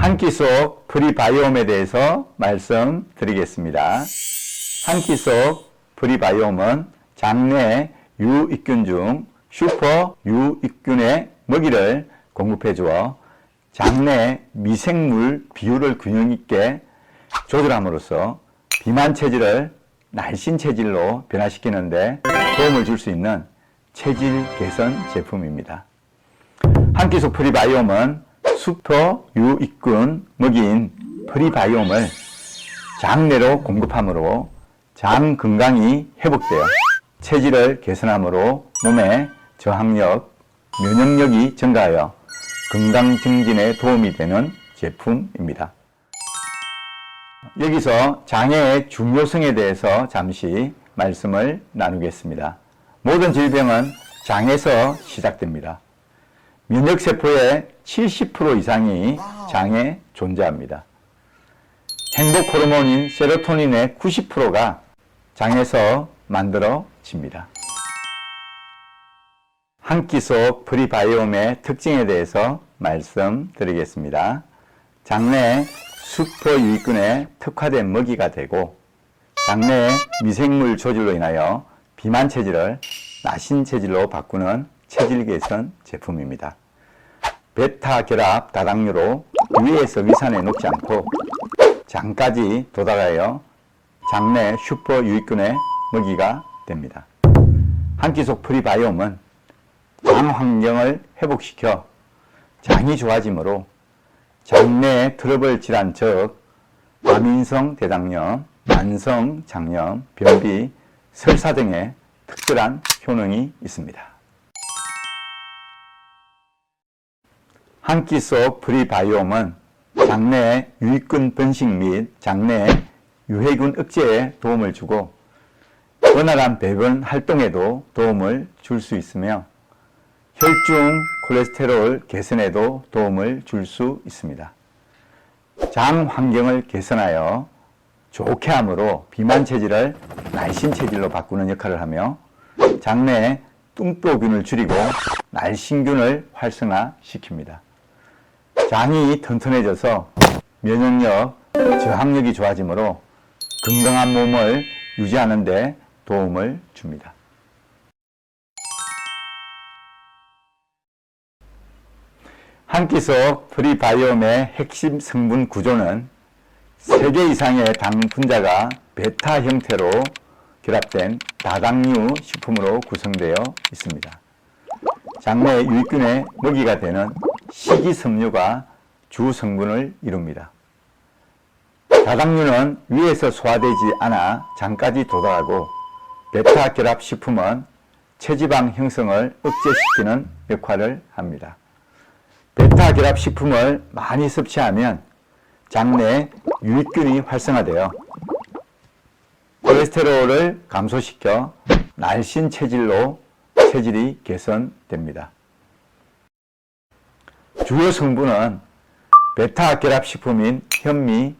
한 끼 속 프리바이옴에 대해서 말씀드리겠습니다. 한 끼 속 프리바이옴은 장내 유익균 중 슈퍼 유익균의 먹이를 공급해 주어 장내 미생물 비율을 균형 있게 조절함으로써 비만 체질을 날씬 체질로 변화시키는데 도움을 줄 수 있는 체질 개선 제품입니다. 한끼속 프리바이옴은 슈퍼 유익균 먹이인 프리바이옴을 장내로 공급함으로 장 건강이 회복되어 체질을 개선함으로 몸의 저항력, 면역력이 증가하여 건강 증진에 도움이 되는 제품입니다. 여기서 장애의 중요성에 대해서 잠시 말씀을 나누겠습니다. 모든 질병은 장에서 시작됩니다. 면역세포의 70% 이상이 장에 존재합니다. 행복 호르몬인 세로토닌의 90%가 장에서 만들어집니다. 한 끼 속 프리바이옴의 특징에 대해서 말씀드리겠습니다. 장내 슈퍼 유익균에 특화된 먹이가 되고 장내 미생물 조절로 인하여 비만 체질을 나신 체질로 바꾸는 체질 개선 제품입니다. 베타 결합 다당류로 위에서 위산에 녹지 않고 장까지 도달하여 장내 슈퍼 유익균의 먹이가 됩니다. 한끼 속 프리바이옴은 장 환경을 회복시켜 장이 좋아지므로 장내 트러블 질환 즉 과민성 대장염, 만성 장염, 변비, 설사 등의 특별한 효능이 있습니다. 한 끼 속 프리바이옴은 장내 유익균 번식 및 장내 유해균 억제에 도움을 주고 원활한 배변 활동에도 도움을 줄 수 있으며 혈중 콜레스테롤 개선에도 도움을 줄 수 있습니다. 장 환경을 개선하여 좋게 함으로 비만 체질을 날씬 체질로 바꾸는 역할을 하며 장내 뚱보균을 줄이고 날씬균을 활성화시킵니다. 장이 튼튼해져서 면역력, 저항력이 좋아지므로 건강한 몸을 유지하는 데 도움을 줍니다. 한 끼 속 프리바이옴의 핵심 성분 구조는 3개 이상의 당 분자가 베타 형태로 결합된 다당류 식품으로 구성되어 있습니다. 장내 유익균의 먹이가 되는 식이섬유가 주 성분을 이룹니다. 다당류는 위에서 소화되지 않아 장까지 도달하고 베타 결합 식품은 체지방 형성을 억제시키는 역할을 합니다. 베타 결합 식품을 많이 섭취하면 장내 유익균이 활성화되어 콜레스테롤을 감소시켜 날씬 체질로 체질이 개선됩니다. 주요 성분은 베타 결합 식품인 현미,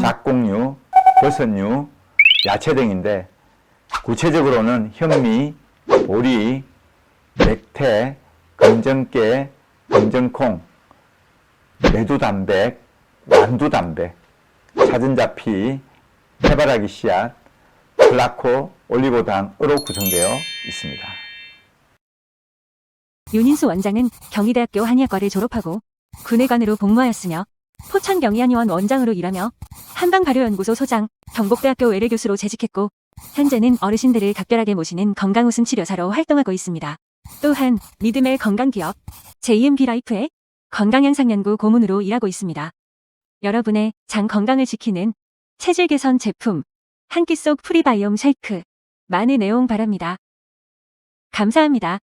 작곡류, 버섯류, 야채 등인데 구체적으로는 현미, 보리, 맥태, 검정깨, 검정콩, 메두단백, 완두단백, 사전자피, 해바라기 씨앗, 플라코, 올리고당으로 구성되어 있습니다. 윤인수 원장은 경희대학교 한의학과를 졸업하고 군의관으로 복무하였으며 포천 경희한의원 원장으로 일하며 한방발효연구소 소장, 경북대학교 외래교수로 재직했고 현재는 어르신들을 각별하게 모시는 건강웃음 치료사로 활동하고 있습니다. 또한 믿음의 건강기업 JMB라이프의 건강향상연구 고문으로 일하고 있습니다. 여러분의 장 건강을 지키는 체질 개선 제품 한 끼 속 프리바이옴 쉐이크 많은 애용 바랍니다. 감사합니다.